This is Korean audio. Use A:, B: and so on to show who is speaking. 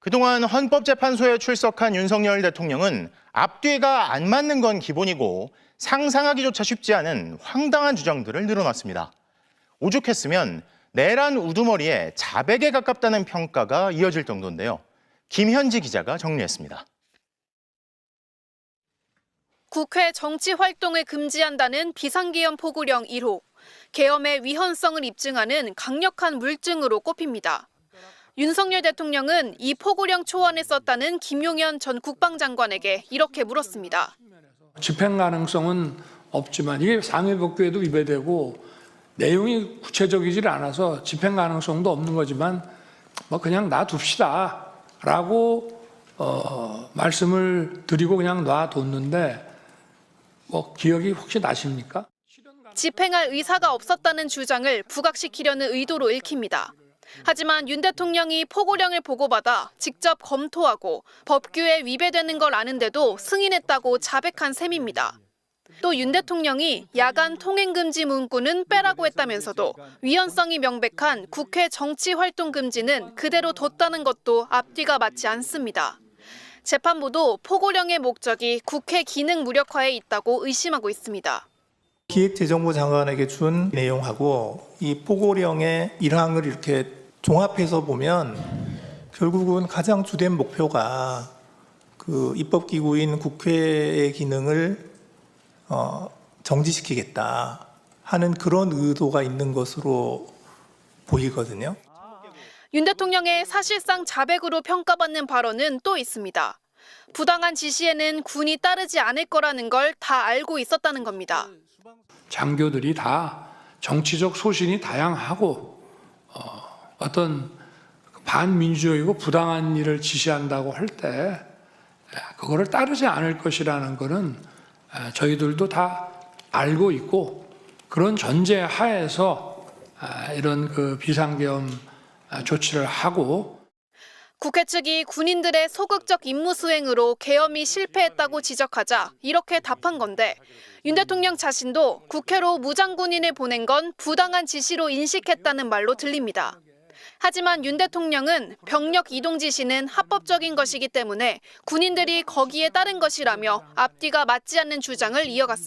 A: 그동안 헌법재판소에 출석한 윤석열 대통령은 앞뒤가 안 맞는 건 기본이고 상상하기조차 쉽지 않은 황당한 주장들을 늘어놨습니다. 오죽했으면 내란 우두머리에 자백에 가깝다는 평가가 이어질 정도인데요. 김현지 기자가 정리했습니다.
B: 국회 정치 활동을 금지한다는 비상계엄 포고령 1호. 계엄의 위헌성을 입증하는 강력한 물증으로 꼽힙니다. 윤석열 대통령은 이 포고령 초안을 썼다는 김용현 전 국방장관에게 이렇게 물었습니다.
C: 집행 가능성은 없지만 이게 상해법규에도 위배되고 내용이 구체적이질 않아서 집행 가능성도 없는 거지만 뭐 그냥 놔둡시다라고 어, 말씀을 드리고 그냥 놔뒀는데 뭐 기억이 혹시 나십니까?
B: 집행할 의사가 없었다는 주장을 부각시키려는 의도로 읽힙니다. 하지만 윤 대통령이 포고령을 보고받아 직접 검토하고 법규에 위배되는 걸 아는데도 승인했다고 자백한 셈입니다. 또 윤 대통령이 야간 통행 금지 문구는 빼라고 했다면서도 위헌성이 명백한 국회 정치 활동 금지는 그대로 뒀다는 것도 앞뒤가 맞지 않습니다. 재판부도 포고령의 목적이 국회 기능 무력화에 있다고 의심하고 있습니다.
D: 기획재정부 장관에게 준 내용하고 이 포고령의 일항을 이렇게 종합해서 보면 결국은 가장 주된 목표가 그 입법기구인 국회의 기능을 어, 정지시키겠다 하는 그런 의도가 있는 것으로 보이거든요.
B: 윤 대통령의 사실상 자백으로 평가받는 발언은 또 있습니다. 부당한 지시에는 군이 따르지 않을 거라는 걸 다 알고 있었다는 겁니다.
C: 장교들이 다 정치적 소신이 다양하고 어, 어떤 반민주적이고 부당한 일을 지시한다고 할 때 그거를 따르지 않을 것이라는 것은 에, 저희들도 다 알고 있고 그런 전제 하에서 아, 이런 그 비상계엄 아, 조치를 하고
B: 국회 측이 군인들의 소극적 임무 수행으로 계엄이 실패했다고 지적하자 이렇게 답한 건데 윤 대통령 자신도 국회로 무장군인을 보낸 건 부당한 지시로 인식했다는 말로 들립니다. 하지만 윤 대통령은 병력 이동 지시는 합법적인 것이기 때문에 군인들이 거기에 따른 것이라며 앞뒤가 맞지 않는 주장을 이어갔습니다.